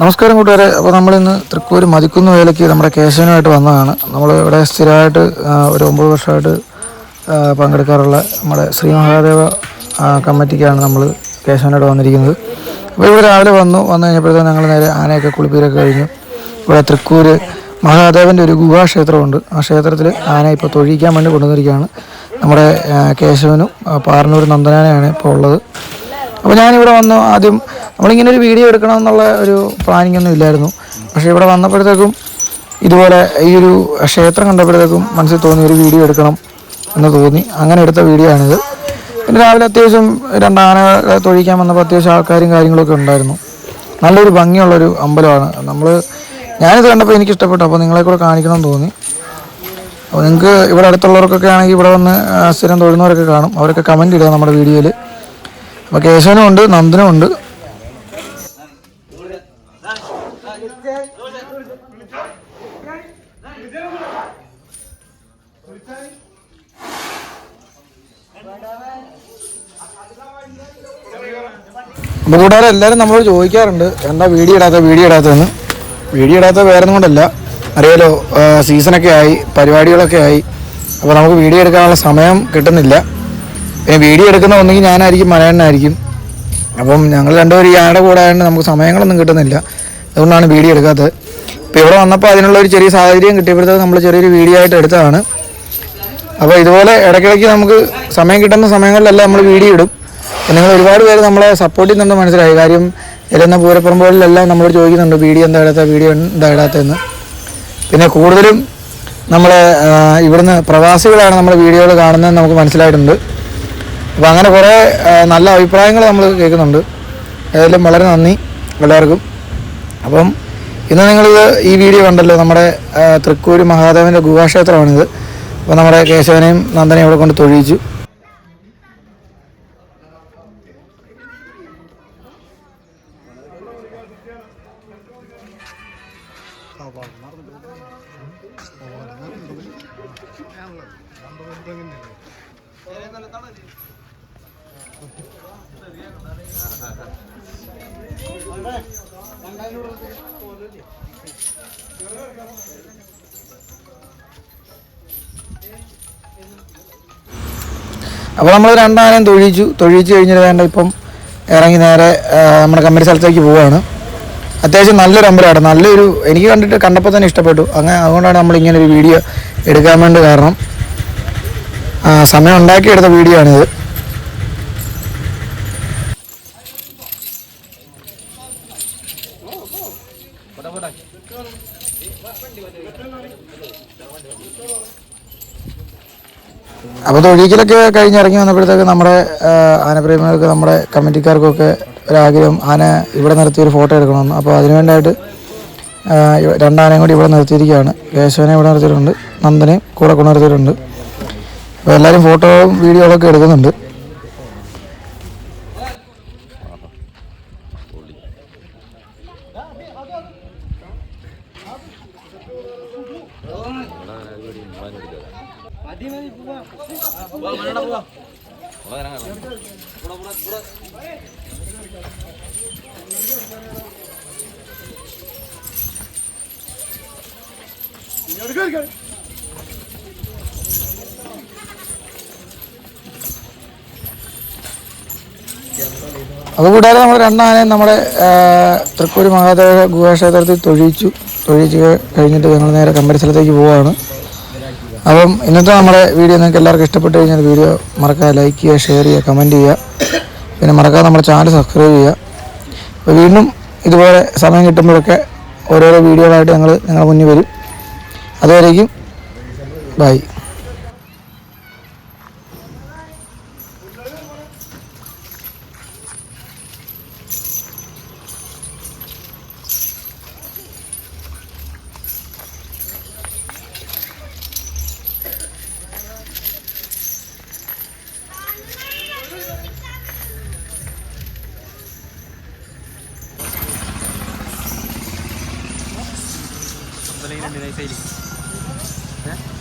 നമസ്കാരം കൂട്ടുകാരെ. അപ്പോൾ നമ്മളിന്ന് തൃക്കൂർ മതിക്കുന്ന വേലയ്ക്ക് നമ്മുടെ കേശവനുമായിട്ട് വന്നതാണ്. നമ്മൾ ഇവിടെ സ്ഥിരമായിട്ട് ഒരു ഒമ്പത് വർഷമായിട്ട് പങ്കെടുക്കാറുള്ള നമ്മുടെ ശ്രീ മഹാദേവ കമ്മിറ്റിക്കാണ് നമ്മൾ കേശവനായിട്ട് വന്നിരിക്കുന്നത്. അപ്പോൾ ഇവിടെ രാവിലെ വന്നു. വന്നു കഴിഞ്ഞപ്പോഴത്തേക്കും ഞങ്ങൾ നേരെ ആനയൊക്കെ കുളിപ്പീരൊക്കെ കഴിഞ്ഞു. ഇവിടെ തൃക്കൂർ മഹാദേവന്റെ ഒരു ഗുഹാക്ഷേത്രമുണ്ട് ആ ക്ഷേത്രത്തിൽ ആന ഇപ്പോൾ തൊഴിക്കാൻ വേണ്ടി കൊണ്ടുവന്നിരിക്കുകയാണ്. നമ്മുടെ കേശവനും ആ, നന്ദനാനയാണ് ഇപ്പോൾ ഉള്ളത്. അപ്പോൾ ഞാനിവിടെ വന്നു. ആദ്യം നമ്മളിങ്ങനെ ഒരു വീഡിയോ എടുക്കണം എന്നുള്ള ഒരു പ്ലാനിംഗ് ഒന്നും ഇല്ലായിരുന്നു. പക്ഷേ ഇവിടെ വന്നപ്പോഴത്തേക്കും ഇതുപോലെ ഈ ഒരു ക്ഷേത്രം കണ്ടപ്പോഴത്തേക്കും മനസ്സിൽ തോന്നി ഒരു വീഡിയോ എടുക്കണം എന്ന് തോന്നി. അങ്ങനെ എടുത്ത വീഡിയോ ആണിത്. പിന്നെ രാവിലെ അത്യാവശ്യം രണ്ടാന തൊഴിക്കാൻ വന്നപ്പോൾ അത്യാവശ്യം ആൾക്കാരും കാര്യങ്ങളൊക്കെ ഉണ്ടായിരുന്നു. നല്ലൊരു ഭംഗിയുള്ളൊരു അമ്പലമാണ്. നമ്മൾ ഞാനിത് കണ്ടപ്പോൾ എനിക്ക് ഇഷ്ടപ്പെട്ടു അപ്പോൾ നിങ്ങളെ കൂടെ കാണിക്കണം തോന്നി. അപ്പോൾ നിങ്ങൾക്ക് ഇവിടെ അടുത്തുള്ളവർക്കൊക്കെ ആണെങ്കിൽ ഇവിടെ വന്ന് സ്ഥിരം തൊഴുന്നവരൊക്കെ കാണും. അവരൊക്കെ കമന്റ് ഇടുക നമ്മുടെ വീഡിയോയിൽ അപ്പോൾ കേശവനും ഉണ്ട് നന്ദനും ഉണ്ട്. അപ്പോൾ കൂടാതെ എല്ലാവരും നമ്മളോട് ചോദിക്കാറുണ്ട് എന്താ വീഡിയോ ഇടാത്ത വീഡിയോ ഇടാത്തതെന്ന് വീഡിയോ ഇടാത്ത വേറെ ഒന്നും കൊണ്ടല്ല. അറിയാലോ സീസണൊക്കെ ആയി പരിപാടികളൊക്കെ ആയി. അപ്പോൾ നമുക്ക് വീഡിയോ എടുക്കാനുള്ള സമയം കിട്ടുന്നില്ല. പിന്നെ വീഡിയോ എടുക്കുന്ന ഒന്നെങ്കിൽ ഞാനായിരിക്കും മലയാളനായിരിക്കും അപ്പം ഞങ്ങൾ രണ്ടുപേരും ആടെ കൂടെ ആയതുകൊണ്ട് നമുക്ക് സമയങ്ങളൊന്നും കിട്ടുന്നില്ല. അതുകൊണ്ടാണ് വീഡിയോ എടുക്കാത്തത്. ഇപ്പോൾ ഇവിടെ വന്നപ്പോൾ അതിനുള്ള ഒരു ചെറിയ സാഹചര്യം കിട്ടിയപ്പോഴത്തേക്ക് നമ്മൾ ചെറിയൊരു വീഡിയോ ആയിട്ട് എടുത്തതാണ്. അപ്പോൾ ഇതുപോലെ ഇടയ്ക്കിടയ്ക്ക് നമുക്ക് സമയം കിട്ടുന്ന സമയങ്ങളിലെല്ലാം നമ്മൾ വീഡിയോ ഇടും. നിങ്ങൾ ഒരുപാട് പേര് നമ്മളെ സപ്പോർട്ട് ചെയ്യുന്നുണ്ട് മനസ്സിലായി. കാര്യം എല്ലാം പൂരപ്പുറമ്പുകളിലെല്ലാം നമ്മൾ ചോദിക്കുന്നുണ്ട് വീഡിയോ എന്താ ഇടാത്ത വീഡിയോ എന്താ ഇടാത്തതെന്ന് പിന്നെ കൂടുതലും നമ്മൾ ഇവിടുന്ന് പ്രവാസികളാണ് നമ്മുടെ വീഡിയോകൾ കാണുന്നതെന്ന് നമുക്ക് മനസ്സിലായിട്ടുണ്ട്. അപ്പോൾ അങ്ങനെ കുറേ നല്ല അഭിപ്രായങ്ങൾ നമ്മൾ കേൾക്കുന്നുണ്ട്. ഏതായാലും വളരെ നന്ദി എല്ലാവർക്കും. അപ്പം ഇന്ന് നിങ്ങളിത് ഈ വീഡിയോ കണ്ടല്ലോ നമ്മുടെ തൃക്കൂർ മഹാദേവന്റെ ഗുഹാക്ഷേത്രമാണിത്. അപ്പോൾ നമ്മുടെ കേശവനെയും നന്ദനെയും ഇവിടെ കൊണ്ട് തൊഴിയിച്ചു. അപ്പോൾ നമ്മൾ രണ്ടാനം തൊഴിച്ചു തൊഴിച്ചു കഴിഞ്ഞിട്ട് വേണ്ട ഇപ്പം ഇറങ്ങി നേരെ നമ്മുടെ കമ്പനി സ്ഥലത്തേക്ക് പോവുകയാണ് അത്യാവശ്യം നല്ലൊരു അമ്പലമാണ് നല്ലൊരു എനിക്ക് കണ്ടിട്ട് കണ്ടപ്പോൾ തന്നെ ഇഷ്ടപ്പെട്ടു. അങ്ങനെ അതുകൊണ്ടാണ് നമ്മൾ ഇങ്ങനെ ഒരു വീഡിയോ എടുക്കാൻ വേണ്ടി കാരണം സമയം ഉണ്ടാക്കിയെടുത്ത വീഡിയോ ആണിത് അപ്പോൾ തൊഴിക്കലൊക്കെ കഴിഞ്ഞ് ഇറങ്ങി വന്നപ്പോഴത്തേക്ക് നമ്മുടെ ആനപ്രേമികൾക്ക് നമ്മുടെ കമ്മിറ്റിക്കാർക്കൊക്കെ ഒരാഗ്രഹം ആന ഇവിടെ നിർത്തി ഒരു ഫോട്ടോ എടുക്കണമെന്ന് അപ്പോൾ അതിനുവേണ്ടിയിട്ട് രണ്ടാനയും കൂടി ഇവിടെ നിർത്തിയിരിക്കുകയാണ് കേശവനെ ഇവിടെ നിർത്തിയിട്ടുണ്ട് നന്ദനെയും കൂടെ കൊണ്ടു നിർത്തിയിട്ടുണ്ട് അപ്പോൾ എല്ലാവരും ഫോട്ടോയും വീഡിയോകളൊക്കെ എടുക്കുന്നുണ്ട് കൂടാതെ നമ്മൾ രണ്ടാനെ നമ്മുടെ തൃക്കൂർ മഹാദേവ ഗുഹാക്ഷേത്രത്തിൽ തൊഴിച്ചു തൊഴിച്ച് കഴിഞ്ഞിട്ട് ഞങ്ങൾ നേരെ കമ്പനി സ്ഥലത്തേക്ക് പോവുകയാണ് അപ്പം ഇന്നത്തെ നമ്മുടെ വീഡിയോ നിങ്ങൾക്ക് എല്ലാവർക്കും ഇഷ്ടപ്പെട്ട് കഴിഞ്ഞാൽ വീഡിയോ മറക്കാതെ ലൈക്ക് ചെയ്യുക ഷെയർ ചെയ്യുക കമന്റ് ചെയ്യുക. പിന്നെ മറക്കാതെ നമ്മുടെ ചാനൽ സബ്സ്ക്രൈബ് ചെയ്യുക. അപ്പോൾ വീണ്ടും ഇതുപോലെ സമയം കിട്ടുമ്പോഴൊക്കെ ഓരോരോ വീഡിയോകളായിട്ട് ഞങ്ങൾ ഞങ്ങളുടെ മുന്നിൽ വരും. അതുവരേക്കും ബൈ മുതലേ രണ്ട് വയസ്സായി